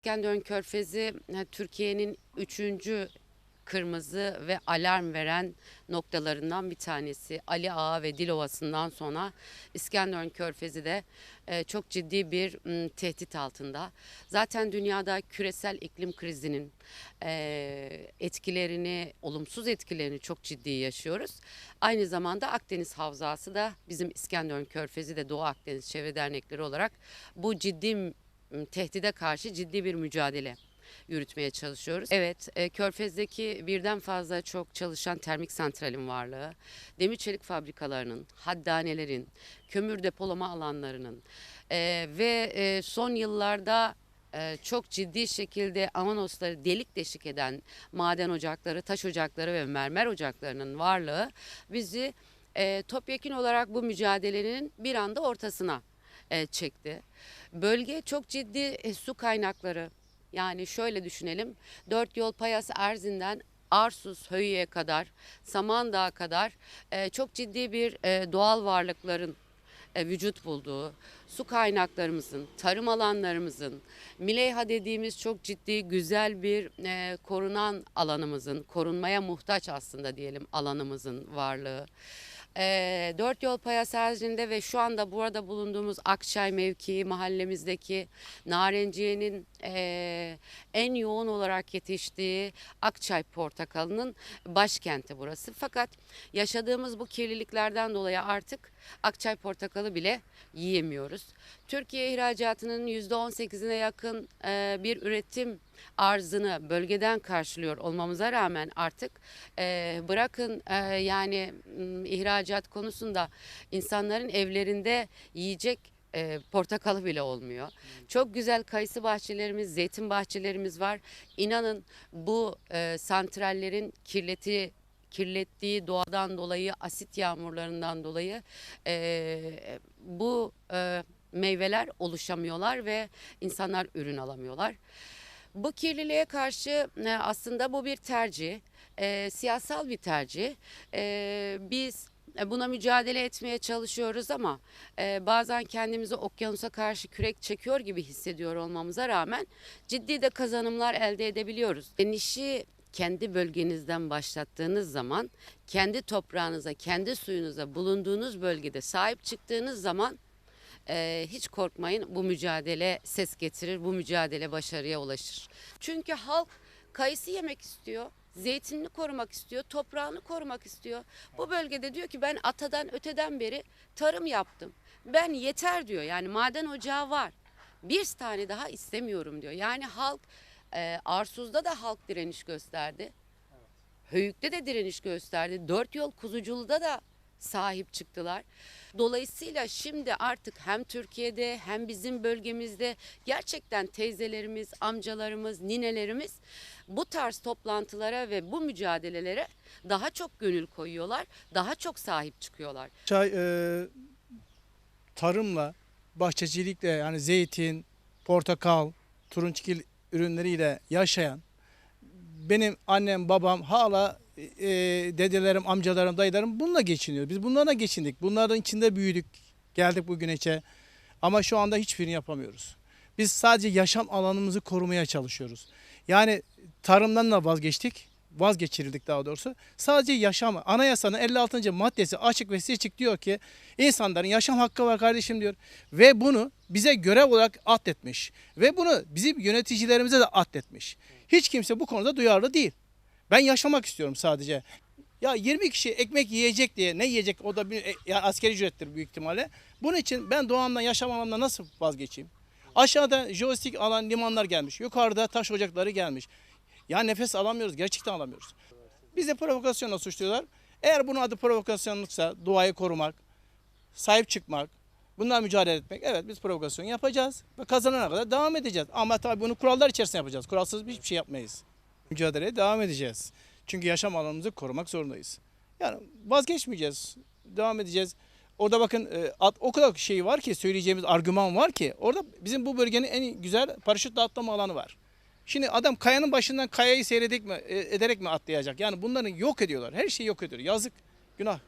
İskenderun Körfezi e, Türkiye'nin üçüncü kırmızı ve alarm veren noktalarından bir tanesi. Ali Ağa ve Dilovası'ndan sonra İskenderun Körfezi de e, çok ciddi bir tehdit altında. Zaten dünyada küresel iklim krizinin e, etkilerini, olumsuz etkilerini çok ciddi yaşıyoruz. Aynı zamanda Akdeniz Havzası da bizim İskenderun Körfezi de Doğu Akdeniz Çevre Dernekleri olarak bu ciddi tehdide karşı ciddi bir mücadele yürütmeye çalışıyoruz. Evet, e, Körfez'deki birden fazla çok çalışan termik santralin varlığı, demir çelik fabrikalarının, haddanelerin, kömür depolama alanlarının e, ve e, son yıllarda e, çok ciddi şekilde Amanosları delik deşik eden maden ocakları, taş ocakları ve mermer ocaklarının varlığı bizi e, topyekun olarak bu mücadelenin bir anda ortasına çekti. Bölge çok ciddi e, su kaynakları yani şöyle düşünelim dört yol Payas Erzin'den Arsus Höyü'ye kadar Samandağ'a kadar e, çok ciddi bir e, doğal varlıkların e, vücut bulduğu, su kaynaklarımızın, tarım alanlarımızın, Mileyha dediğimiz çok ciddi güzel bir e, korunan alanımızın, korunmaya muhtaç aslında diyelim alanımızın varlığı. E, Dört Yol Payas Erzin'de ve şu anda burada bulunduğumuz Akçay mevkii mahallemizdeki narenciyenin e, en yoğun olarak yetiştiği Akçay portakalının başkenti burası. Fakat yaşadığımız bu kirliliklerden dolayı artık Akçay portakalı bile yiyemiyoruz. Türkiye ihracatının %18'ine yakın e, bir üretim arzını bölgeden karşılıyor olmamıza rağmen artık e, bırakın e, yani ihracat konusunda insanların evlerinde yiyecek e, portakalı bile olmuyor. Çok güzel kayısı bahçelerimiz, zeytin bahçelerimiz var. İnanın bu e, santrallerin kirleti kirlettiği doğadan dolayı, asit yağmurlarından dolayı e, bu e, meyveler oluşamıyorlar ve insanlar ürün alamıyorlar. Bu kirliliğe karşı e, aslında bu bir tercih, e, siyasal bir tercih. E, biz e, buna mücadele etmeye çalışıyoruz ama e, bazen kendimizi okyanusa karşı kürek çekiyor gibi hissediyor olmamıza rağmen ciddi de kazanımlar elde edebiliyoruz. Enişi kendi bölgenizden başlattığınız zaman kendi toprağınıza, kendi suyunuza bulunduğunuz bölgede sahip çıktığınız zaman hiç korkmayın bu mücadele ses getirir, bu mücadele başarıya ulaşır. Çünkü halk kayısı yemek istiyor. Zeytinini korumak istiyor, toprağını korumak istiyor. Bu bölgede diyor ki ben atadan öteden beri tarım yaptım. Ben yeter diyor. Yani maden ocağı var. Bir tane daha istemiyorum diyor. Yani halk e, Arsuz'da da halk direniş gösterdi. Höyük'te de direniş gösterdi. Dört yol Kuzuculu'da da sahip çıktılar. Dolayısıyla şimdi artık hem Türkiye'de hem bizim bölgemizde gerçekten teyzelerimiz, amcalarımız, ninelerimiz bu tarz toplantılara ve bu mücadelelere daha çok gönül koyuyorlar, daha çok sahip çıkıyorlar. Çay e, tarımla, bahçecilikle yani zeytin, portakal, turunçgil ürünleriyle yaşayan benim annem, babam hala e, dedelerim, amcalarım, dayılarım bununla geçiniyor. Biz bunlarla geçindik. Bunların içinde büyüdük. Geldik bugüneçe. Ama şu anda hiçbirini yapamıyoruz. Biz sadece yaşam alanımızı korumaya çalışıyoruz. Yani tarımdan da vazgeçtik. Vazgeçirildik daha doğrusu. Sadece yaşam, anayasanın 56. maddesi açık ve seçik diyor ki insanların yaşam hakkı var kardeşim diyor. Ve bunu bize görev olarak atletmiş. Ve bunu bizim yöneticilerimize de atletmiş. Hiç kimse bu konuda duyarlı değil. Ben yaşamak istiyorum sadece. Ya 20 kişi ekmek yiyecek diye ne yiyecek o da bir e, yani askeri ücrettir büyük ihtimalle. Bunun için ben doğamdan yaşam alanından nasıl vazgeçeyim? Aşağıda jeostik alan limanlar gelmiş. Yukarıda taş ocakları gelmiş. Ya nefes alamıyoruz. Gerçekten alamıyoruz. Bizi provokasyonla suçluyorlar. Eğer bunun adı provokasyonluksa doğayı korumak, sahip çıkmak, bundan mücadele etmek. Evet biz provokasyon yapacağız ve kazanana kadar devam edeceğiz. Ama tabii bunu kurallar içerisinde yapacağız. Kuralsız hiçbir şey yapmayız. Mücadeleye devam edeceğiz. Çünkü yaşam alanımızı korumak zorundayız. Yani vazgeçmeyeceğiz. Devam edeceğiz. Orada bakın e, o kadar şey var ki söyleyeceğimiz argüman var ki orada bizim bu bölgenin en güzel paraşütle atlama alanı var. Şimdi adam kayanın başından kayayı seyredek mi e, ederek mi atlayacak? Yani bunları yok ediyorlar. Her şeyi yok ediyor. Yazık, günah.